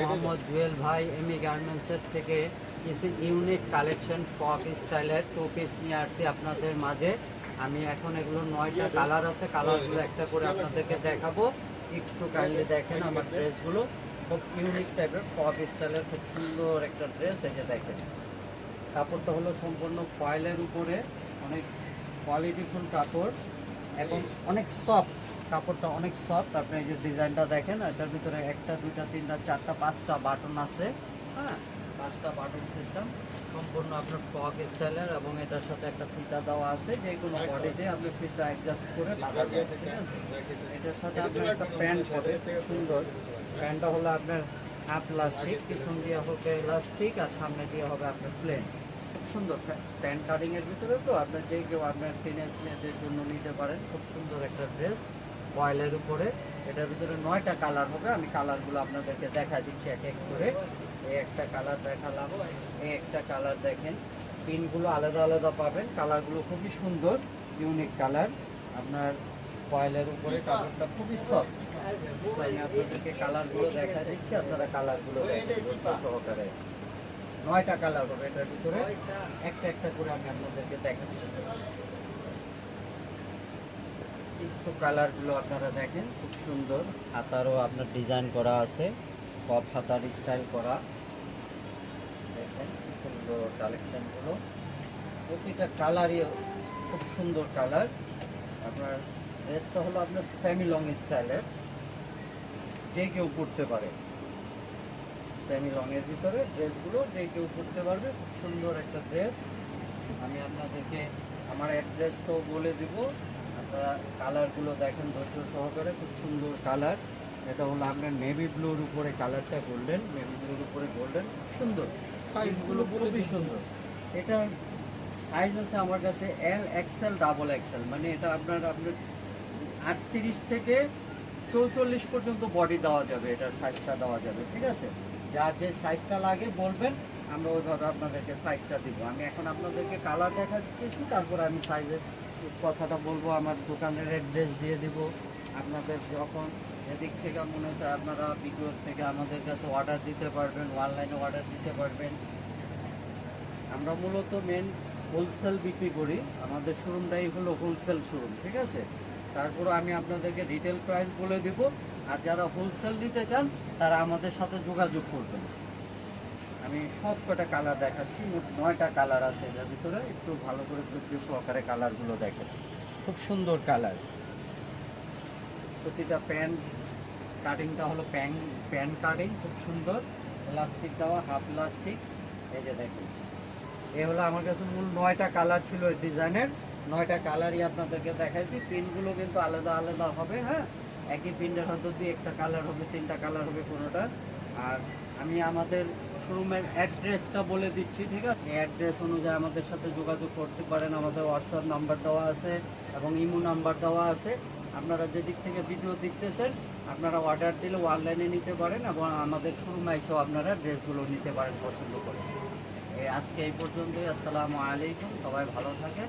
মোহাম্মদ জুয়েল ভাই এমি গার্মেন্টসের থেকে কিছু ইউনিক কালেকশন ফক স্টাইলের টু পিস নিয়ে আসছি আপনাদের মাঝে। আমি এখন এগুলো নয়টা কালার আছে কালারগুলো একটা করে আপনাদেরকে দেখাবো। একটু কাইন্ডলি দেখেন আমার ড্রেসগুলো খুব ইউনিক টাইপের ফক স্টাইলের খুব সুন্দর একটা ড্রেস যে দেখেন। কাপড়টা হলো সম্পূর্ণ ফয়েলের উপরে, অনেক কোয়ালিটিফুল কাপড় এবং অনেক সফট কাপড়টা অনেক সফট আপনি এই যে ডিজাইনটা দেখেন এটার ভিতরে একটা দুইটা তিনটা চারটা পাঁচটা বাটন আছে হ্যাঁ? পাঁচটা বাটন সিস্টেম সম্পূর্ণ আপনার ফক স্টাইলের এবং এটার সাথে একটা ফিতা দেওয়া আছে যে কোনো বডিতে আপনি ফিতা অ্যাডজাস্ট করে পারবেন, ঠিক আছে? এটার সাথে আপনার একটা প্যান্ট হবে সুন্দর। প্যান্টটা হলো আপনার হাফ প্লাস্টিক পিছন দিয়ে হবে ইলাস্টিক আর সামনে দিয়ে হবে আপনার প্লেন খুব সুন্দর প্যান্ট কাটিং এর ভিতরে তো আপনার যে কেউ আপনার টিনেজ মেয়েদের জন্য নিতে পারেন খুব সুন্দর একটা ড্রেস ফয়েলের উপরে। এটার ভিতরে নয়টা কালার হবে। আমি কালারগুলো আপনাদেরকে দেখা দিচ্ছি এক এক করে। এই একটা কালার দেখালাম। এই একটা কালার দেখেন। পিনগুলো আলাদা আলাদা পাবেন। কালারগুলো খুবই সুন্দর ইউনিক কালার আপনার ফয়েলের উপরে কালারটা খুবই সফট আমি আপনাদেরকে কালারগুলো দেখা দিচ্ছি। আপনারা কালারগুলো সহকারে। নয়টা কালার হবে এটার ভিতরে। একটা একটা করে আমি আপনাদেরকে দেখাচ্ছি। কালারগুলো আপনারা দেখেন, খুব সুন্দর। হাতারও আপনার ডিজাইন করা আছে কপ হাতার স্টাইল করা। দেখেন সুন্দর কালেকশনগুলো প্রতিটা কালারই খুব সুন্দর কালার আপনার ড্রেসটা হলো আপনার সেমি লং স্টাইলের যে কেউ পড়তে পারে। সেমি লং এর ভিতরে ড্রেসগুলো যে কেউ পড়তে পারবে, খুব সুন্দর একটা ড্রেস আমি আপনাদেরকে আমার অ্যাড্রেসটাও বলে দিব। আপনারা কালারগুলো দেখেন ধৈর্য সহকারে খুব সুন্দর কালার। এটা হলো আপনার নেভি ব্লুর উপরে কালারটা গোল্ডেন নেভি ব্লুর উপরে গোল্ডেন খুব সুন্দর। সাইজগুলো খুবই সুন্দর। এটা সাইজ আছে আমার কাছে এল এক্সেল ডাবল এক্সেল মানে এটা আপনার আপনার আটত্রিশ থেকে চৌচল্লিশ পর্যন্ত বডি দেওয়া যাবে এটার সাইজটা দেওয়া যাবে ঠিক আছে? যার যে সাইজটা লাগে বলবেন আমরা ওইভাবে আপনাদেরকে সাইজটা দিব। আমি এখন আপনাদেরকে কালার দেখা দিতেছি তারপর আমি সাইজের কথাটা বলব, আমার দোকানের অ্যাড্রেস দিয়ে দিব। আপনাদের যখন এদিক থেকে মনে হচ্ছে আপনারা ভিডিও থেকে আমাদের কাছে অর্ডার দিতে পারবেন অনলাইনে অর্ডার দিতে পারবেন। আমরা মূলত মেন হোলসেল বিক্রি করি। আমাদের শোরুমটাই হলো হোলসেল শোরুম ঠিক আছে? তারপরে আমি আপনাদেরকে রিটেল প্রাইস বলে দিব। আর যারা হোলসেল নিতে চান, তারা আমাদের সাথে যোগাযোগ করবেন। আমি সব কটা কালার দেখাচ্ছি, মোট নয়টা কালার আছে এটার ভিতরে, একটু ভালো করে ধৈর্য সহকারে কালারগুলো দেখেন। খুব সুন্দর কালার প্রতিটা প্যান্ট কাটিংটা হলো প্যান প্যান্ট কাটিং খুব সুন্দর। প্লাস্টিক দেওয়া হাফ প্লাস্টিক এই যে দেখেন। এ হলো আমার কাছে মূল নয়টা কালার ছিল ডিজাইনের নয়টা কালারই আপনাদেরকে দেখাইছি। প্রিন্টগুলো কিন্তু আলাদা আলাদা হবে হ্যাঁ? একই প্রিন্টের হয়তো দুই একটা কালার হবে, তিনটা কালার হবে কোনোটা আর আমি আমাদের শোরুমের অ্যাড্রেসটা বলে দিচ্ছি, ঠিক আছে? এই অ্যাড্রেস অনুযায়ী আমাদের সাথে যোগাযোগ করতে পারেন। আমাদের হোয়াটসঅ্যাপ নাম্বার দেওয়া আছে এবং ইমো নাম্বার দেওয়া আছে। আপনারা যেদিক থেকে ভিডিও দেখতেছেন, আপনারা অর্ডার দিলে অনলাইনে নিতে পারেন এবং আমাদের শোরুমে এসেও আপনারা ড্রেসগুলো নিতে পারেন পছন্দ করে। আজকে এই পর্যন্তই। আসসালামু আলাইকুম। সবাই ভালো থাকেন।